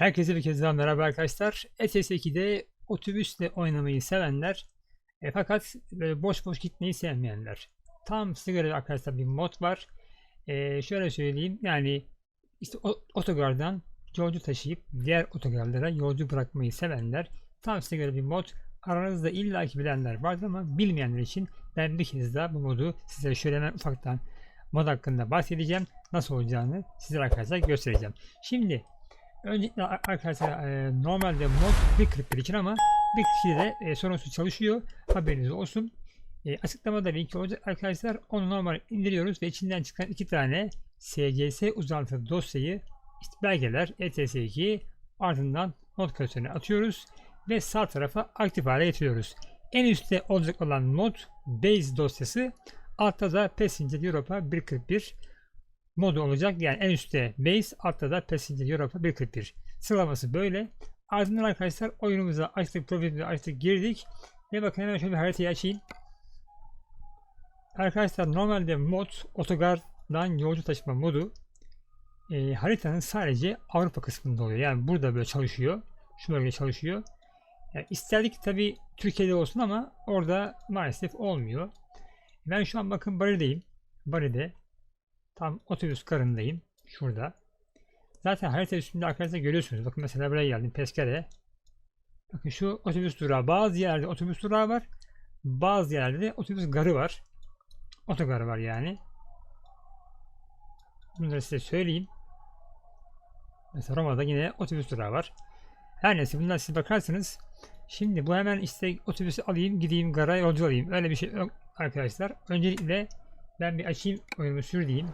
Herkese bir kez daha merhaba arkadaşlar. ETS2'de otobüsle oynamayı sevenler e, fakat böyle boş boş gitmeyi sevmeyenler. Tam size göre arkadaşlar bir mod var. E, şöyle söyleyeyim yani işte otogardan yolcu taşıyıp diğer otogarlara yolcu bırakmayı sevenler tam size göre bir mod. Aranızda illaki bilenler vardır ama bilmeyenler için ben bir kez daha bu modu size şöyle hemen ufaktan mod hakkında bahsedeceğim. Nasıl olacağını sizlere arkadaşlar göstereceğim. Şimdi Öncelikle ar- arkadaşlar e, normalde mod 1.41 için ama 1.42'de de e, sorunsuz çalışıyor. Haberiniz olsun. E, açıklamada linki olacak arkadaşlar. Onu normal indiriyoruz ve içinden çıkan iki tane SCS uzantılı dosyayı işte belgeler ETS2 ardından mod klasörüne atıyoruz ve sağ tarafa aktif hale getiriyoruz. En üstte olacak olan mod base dosyası altta da Passenger Europa 1.41 modu olacak. Yani en üstte base, altta da Passenger Europa 1.41. Sıralaması böyle. Ardından arkadaşlar oyunumuza açtık, profilimizi açtık, girdik. Ve bakın hemen şöyle bir haritayı açayım. Arkadaşlar normalde mod otogardan yolcu taşıma modu e, haritanın sadece Avrupa kısmında oluyor. Yani burada böyle çalışıyor. Şu bölgede çalışıyor. Yani isterdik tabi Türkiye'de olsun ama orada maalesef olmuyor. Ben şu an bakın Bari'deyim. Bari'de Tam otobüs karındayım. Şurada. Zaten harita üstünde arkadaşlar görüyorsunuz. Bakın mesela buraya geldim. Peskere'ye. Bakın şu otobüs durağı. Bazı yerlerde otobüs durağı var. Bazı yerlerde de otobüs garı var. Otogarı var yani. Bunları size söyleyeyim. Mesela Roma'da yine otobüs durağı var. Her neyse bunlar siz bakarsınız. Şimdi bu hemen işte otobüsü alayım gideyim gara yolcu alayım. Öyle bir şey yok arkadaşlar. Öncelikle ben bir açayım oyunumu sürdeyim.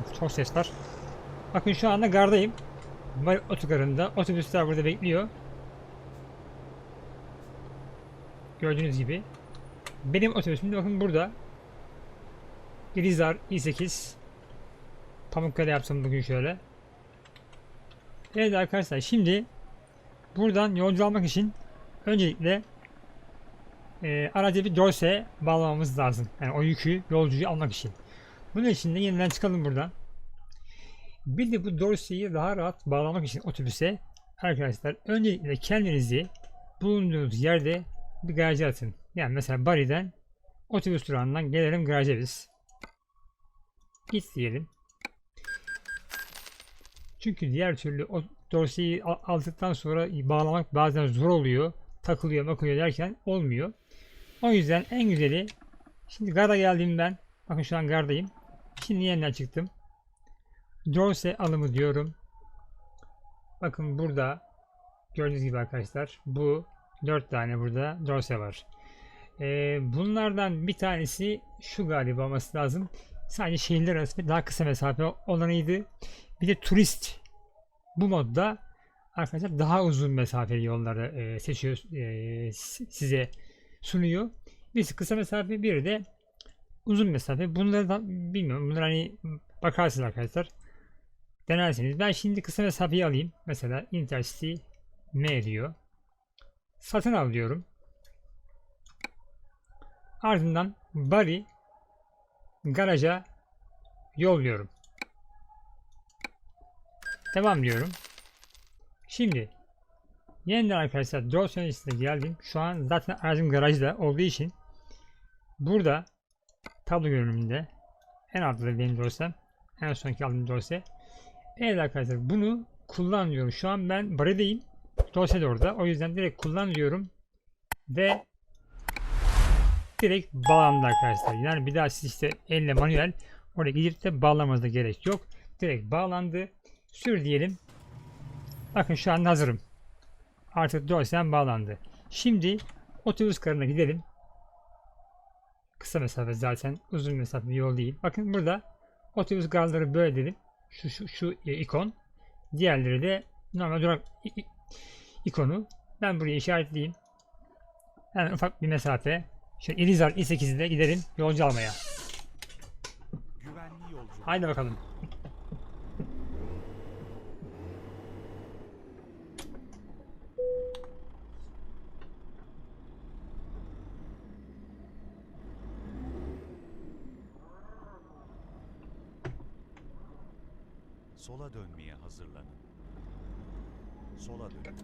Of, çok ses var. Bakın şu anda gardayım. Var otogarında. Otobüsler burada bekliyor. Gördüğünüz gibi. Benim otobüsüm de bakın burada. Grizar i8. Pamukkale yapsam bugün şöyle. Evet arkadaşlar şimdi buradan yolcu almak için öncelikle e, araca bir dorse bağlamamız lazım. Yani o yükü yolcuyu almak için. Bunun için de yeniden çıkalım buradan. Bir de bu dorseyi daha rahat bağlamak için otobüse arkadaşlar öncelikle kendinizi bulunduğunuz yerde bir garaja atın. Yani mesela Bari'den otobüs durağından gelelim garaja biz. Git diyelim. Çünkü diğer türlü o dorseyi al- aldıktan sonra bağlamak bazen zor oluyor. Takılıyor makılıyor derken olmuyor. O yüzden en güzeli şimdi garda geldim ben. Bakın şu an gardayım. Şimdi yeniden çıktım. Dorse alımı diyorum. Bakın burada gördüğünüz gibi arkadaşlar bu 4 tane burada dorse var. Ee, bunlardan bir tanesi şu galiba olması lazım. Sadece şehirler arası daha kısa mesafe olanıydı. Bir de turist bu modda arkadaşlar daha uzun mesafeli yolları e, seçiyor e, si- size sunuyor. Birisi kısa mesafe, biri de uzun mesafe. Bunları da bilmiyorum. Bunları hani bakarsınız arkadaşlar. Denersiniz. Ben şimdi kısa mesafeyi alayım. Mesela Intercity M diyor. Satın al diyorum. Ardından Bari garaja yolluyorum. Devam diyorum. Şimdi yeniden arkadaşlar dosyanın içine geldim. Şu an zaten aracım garajda olduğu için burada tablo görünümünde en altta benim dosyam. En sonki aldığım dosya. Evet arkadaşlar bunu kullan diyorum. Şu an ben barideyim. Dosya da orada. O yüzden direkt kullan diyorum. Ve direkt bağlandı arkadaşlar. Yani bir daha siz işte elle manuel oraya gidip de bağlamanıza gerek yok. Direkt bağlandı. Sür diyelim. Bakın şu an hazırım. Artık dosyam bağlandı. Şimdi otobüs karına gidelim. Kısa mesafe zaten uzun mesafe bir yol değil. Bakın burada otobüs garları böyle dedim. Şu şu şu ikon. Diğerleri de normal durak ikonu. Ben buraya işaretleyeyim. Hemen ufak bir mesafe. Şöyle İlizar i8'de gidelim yolcu almaya. Haydi bakalım. Sola dönmeye hazırlanın. Sola dönün.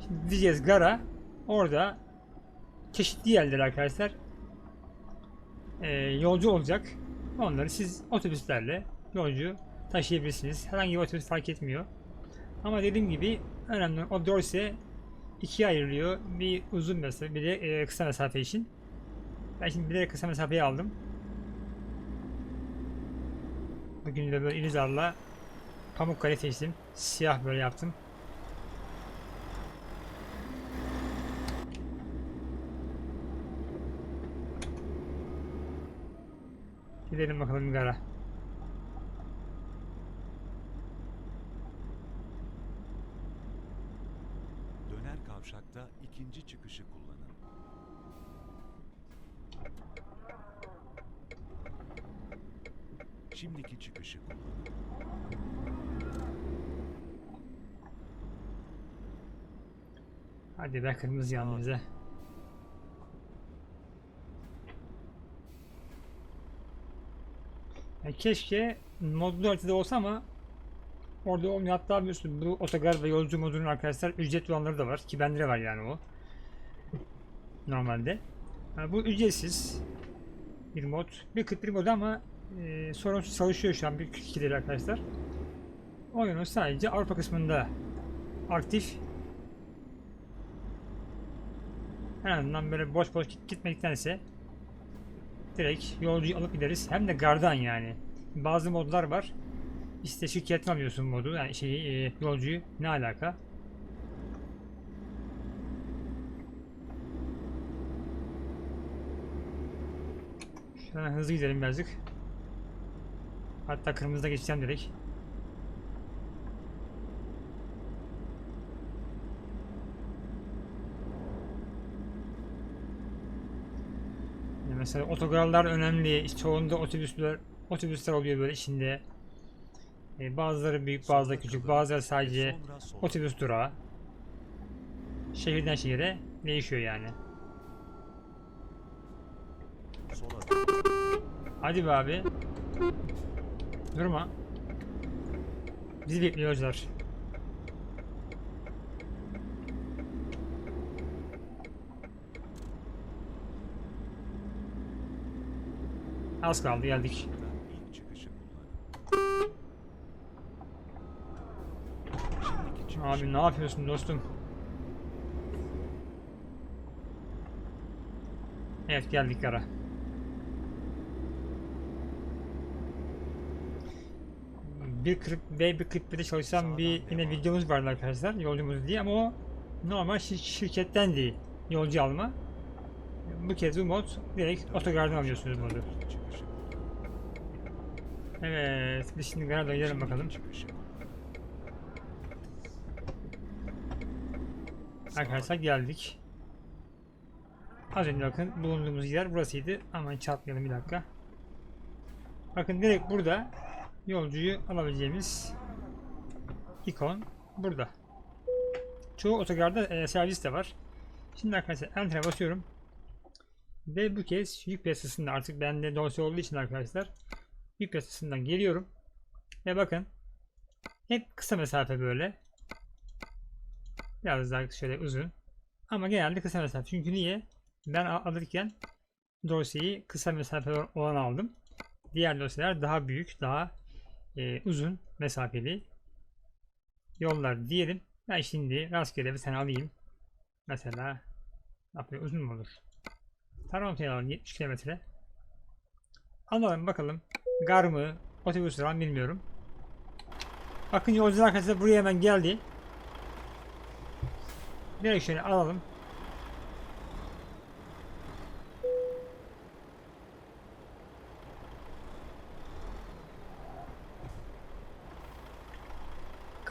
Şimdi gideceğiz gara. Orada çeşitli yerler arkadaşlar e, yolcu olacak. Onları siz otobüslerle yolcu taşıyabilirsiniz. Herhangi bir otobüs fark etmiyor. Ama dediğim gibi önemli o dorse ikiye ayrılıyor. Bir uzun mesafe bir de e, kısa mesafe için. Ben şimdi bilerek kısa mesafeyi aldım. Bugün de böyle İrizar'la Pamukkale seçtim. Siyah böyle yaptım. Gidelim bakalım gara. Döner kavşakta ikinci çıkışı kullanın. Şimdiki çıkışı kullanın. Hadi be kırmızı yanımıza. Ya keşke modlu haritada olsa ama orada olmuyor. Hatta sürü bu otogar ve yolcu modunun arkadaşlar ücretli olanları da var. Ki bende de var yani o. Normalde. Yani bu ücretsiz bir mod. Bir 41 mod ama e, sorunsuz çalışıyor şu an bir 42'leri arkadaşlar. Oyunun sadece Avrupa kısmında aktif En azından böyle boş boş git- gitmektense direkt yolcuyu alıp gideriz. Hem de gardan yani. Bazı modlar var. İşte şirketten alıyorsun modu. Yani şeyi e, yolcuyu ne alaka? Şuradan hızlı gidelim birazcık. Hatta kırmızıda geçeceğim. Yani mesela otogarlar önemli. Çoğunda otobüsler otobüsler oluyor böyle içinde. E, bazıları büyük, bazıları küçük, bazıları sadece otobüs durağı. Şehirden şehire değişiyor yani. Hadi be abi. Durma. Bizi bekliyorlar. Az kaldı geldik. Abi ne yapıyorsun dostum? Evet geldik ara. 1.40 ve 1.41'i çalışan bir yine videomuz vardı arkadaşlar yolcumuz diye ama o normal şir şirketten değil yolcu alma. Bu kez bu mod direkt otogardan alıyorsunuz modu. Evet biz şimdi garada gidelim bakalım. Arkadaşlar geldik. Az önce bakın bulunduğumuz yer burasıydı. Aman çatlayalım bir dakika. Bakın direkt burada yolcuyu alabileceğimiz ikon burada. Çoğu otogarda e, servis de var. Şimdi arkadaşlar Enter'e basıyorum. Ve bu kez yük piyasasında artık bende dosya olduğu için arkadaşlar yük piyasasından geliyorum. Ve bakın hep kısa mesafe böyle. Biraz daha şöyle uzun. Ama genelde kısa mesafe. Çünkü niye? Ben al- alırken dosyayı kısa mesafe olan aldım. Diğer dosyalar daha büyük, daha e, uzun mesafeli yollar diyelim. Ben şimdi rastgele bir tane alayım. Mesela ne yapıyor? Uzun mu olur? Toronto'ya alalım 70 kilometre. Alalım bakalım. Gar mı? Otobüs var bilmiyorum. Bakın yolcular arkadaşlar buraya hemen geldi. Direkt şöyle alalım.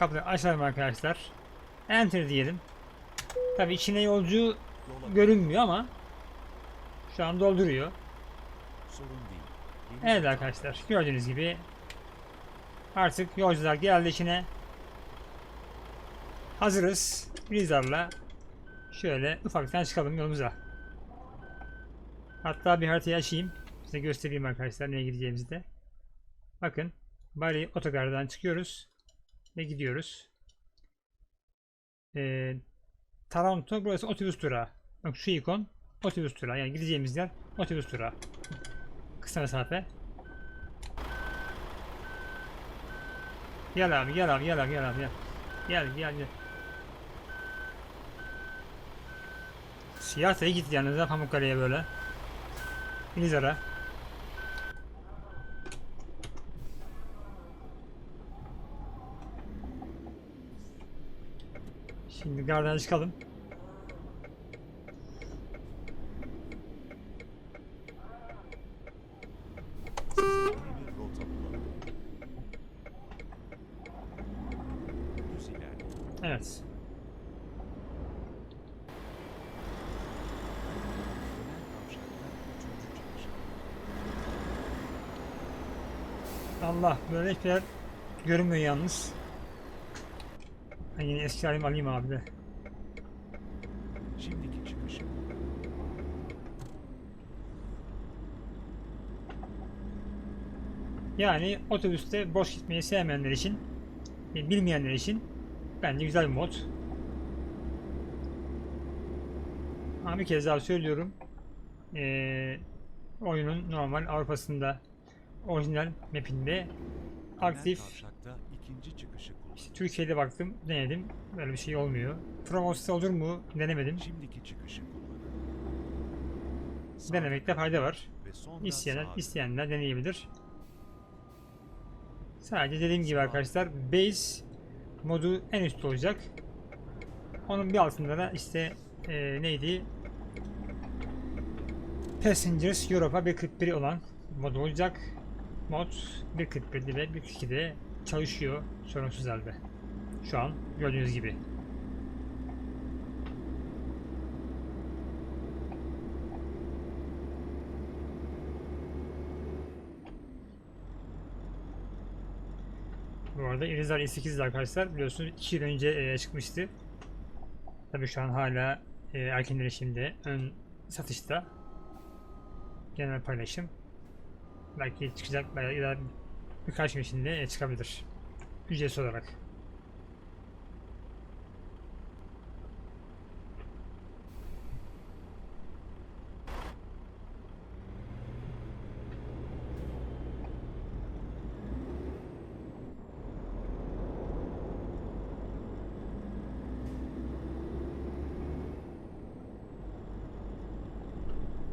Kapıyı açalım arkadaşlar. Enter diyelim. Tabi içine yolcu görünmüyor ama şu an dolduruyor. Evet arkadaşlar gördüğünüz gibi artık yolcular geldi içine. Hazırız. Rizar'la şöyle ufaktan çıkalım yolumuza. Hatta bir haritayı açayım. Size göstereyim arkadaşlar nereye gideceğimizi de. Bakın Bari otogardan çıkıyoruz ve gidiyoruz. Ee, Taranto burası otobüs durağı. Bak şu ikon otobüs durağı. Yani gideceğimiz yer otobüs durağı. Kısa mesafe. Gel abi gel abi gel abi gel abi gel. Gel gel gel. Gitti yalnız ha Pamukkale'ye böyle. İlizara. Şimdi gardan çıkalım. Evet. Allah böyle yer görünmüyor yalnız. Ben yine eski halimi alayım abi de. Şimdiki çıkışı Yani otobüste boş gitmeyi sevmeyenler için, e, bilmeyenler için bence güzel bir mod. Ama bir kez daha söylüyorum. Ee, oyunun normal Avrupa'sında orijinal mapinde aktif ikinci çıkışı. İşte Türkiye'de baktım, denedim. Böyle bir şey olmuyor. Promos'ta olur mu? Denemedim. Şimdiki çıkışı Denemekte fayda var. İsteyenler, isteyenler deneyebilir. Sadece dediğim gibi arkadaşlar base modu en üstte olacak. Onun bir altında da işte eee, neydi? Passengers Europa 1.41 olan mod olacak. Mod 1.41'de ve 1.42'de çalışıyor sorunsuz halde. Şu an gördüğünüz gibi. Bu arada Irizar i8 arkadaşlar biliyorsunuz 2 yıl önce e, çıkmıştı. Tabi şu an hala e, erken erişimde ön satışta. Genel paylaşım. Belki çıkacak belki birkaç gün çıkabilir. Ücretsiz olarak.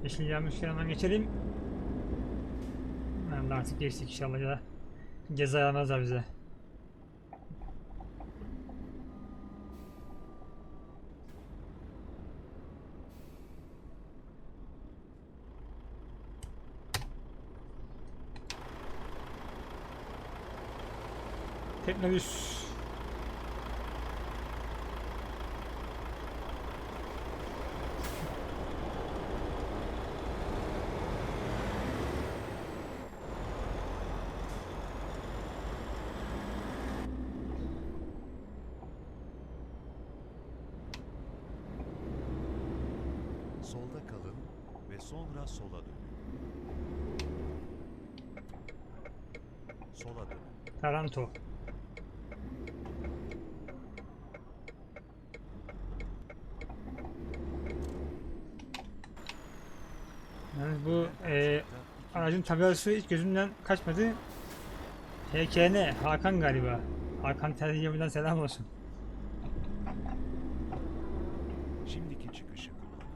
Yeşil hemen geçelim. Ben de artık geçtik inşallah ya. Ceza yazmazlar bize. Teknobüs. Solda kalın ve sonra sola dönün. Sola dönün. Taranto. Yalnız bu e, aracın tabelası hiç gözümden kaçmadı. HKN Hakan galiba. Hakan Terziyevi'den selam olsun. Şimdiki çıkışı kullanın.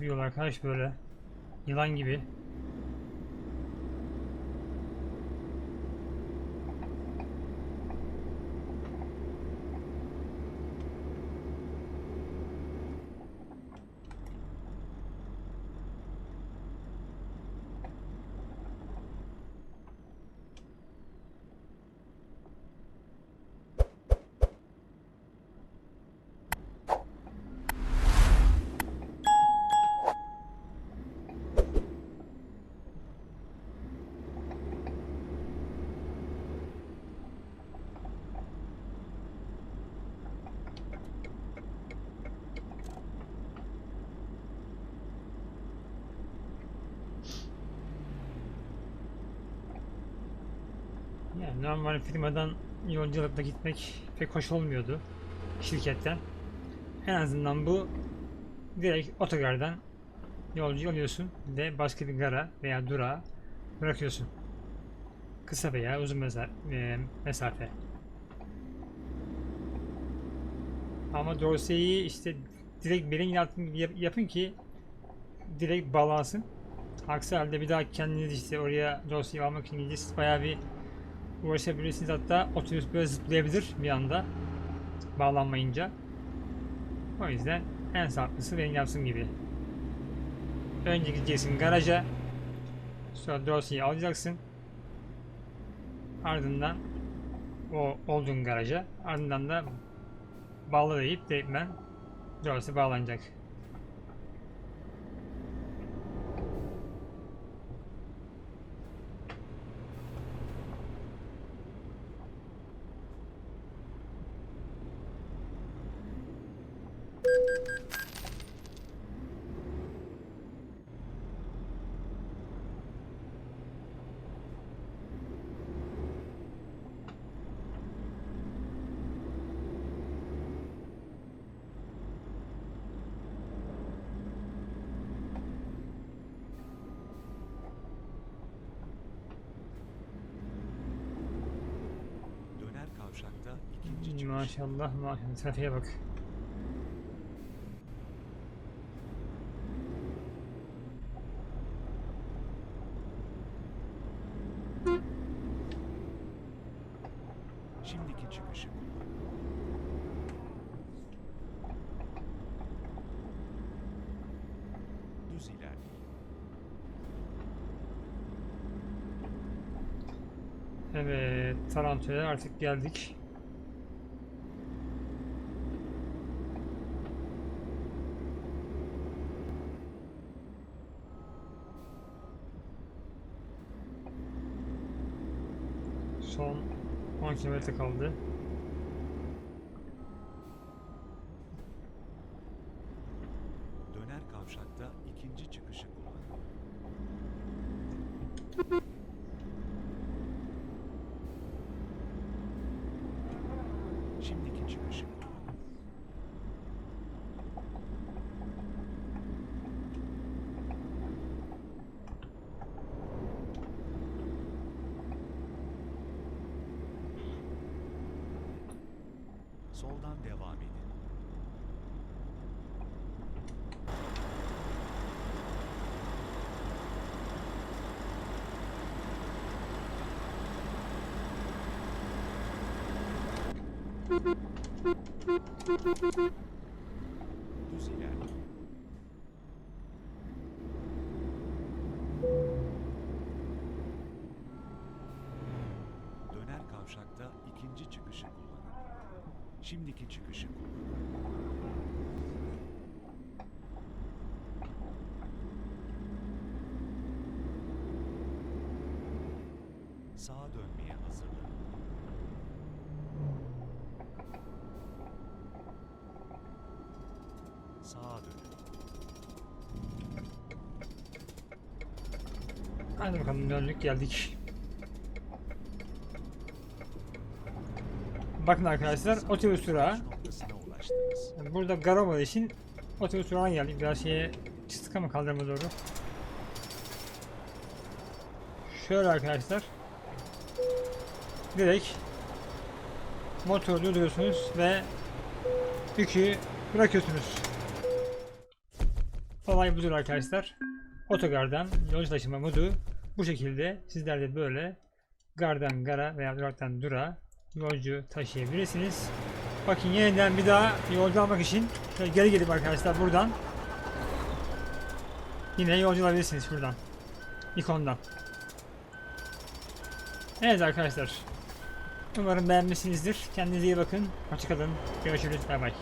Yol arkadaş böyle? Yılan gibi. Yani normal firmadan yolculukla gitmek pek hoş olmuyordu şirketten. En azından bu direkt otogardan yolcu alıyorsun ve başka bir gara veya durağa bırakıyorsun. Kısa veya uzun e, mesafe. Ama dorseyi işte direkt gibi yap- yapın ki direkt bağlansın. Aksi halde bir daha kendiniz işte oraya dorseyi almak için gideceksiniz. Bayağı bir uğraşabilirsiniz. Hatta otobüs böyle zıplayabilir bir anda bağlanmayınca. O yüzden en sağlıklısı benim yaptığım gibi. Önce gideceksin garaja. Sonra dorseyi alacaksın. Ardından o olduğun garaja. Ardından da bağla deyip direktmen dorse bağlanacak. Döner kavşakta ikinci çıkış. Maşallah maşallah trafiğe bak. Şimdiki çıkışı kullan. Düz ilerleyin. Evet Taranto'ya artık geldik. Son 10 kilometre kaldı. Döner kavşakta ikinci çıkışı kullan. Şimdiki çıkışı kullan. Soldan devam edin. Düz ilerleyin. Döner kavşakta ikinci çıkışı kullanın. Şimdiki çıkışı kullanın. Sağa dönmeye hazırlanın. Sağa dönün. Hadi bakalım döndük geldik. Bakın arkadaşlar otobüs durağı. Yani Burada gar olmadığı için otobüs durağına geldik. Biraz şeye çıktık ama kaldırıma doğru. Şöyle arkadaşlar. Direkt motoru durduruyorsunuz ve yükü bırakıyorsunuz. Olay budur arkadaşlar. Otogardan yolcu taşıma modu bu şekilde sizler de böyle gardan gara veya duraktan dura yolcu taşıyabilirsiniz. Bakın yeniden bir daha yolcu almak için geri gelip arkadaşlar buradan yine yolcu alabilirsiniz şuradan. ikondan. Evet arkadaşlar. Umarım beğenmişsinizdir. Kendinize iyi bakın. Hoşçakalın. Görüşürüz. Bay bay.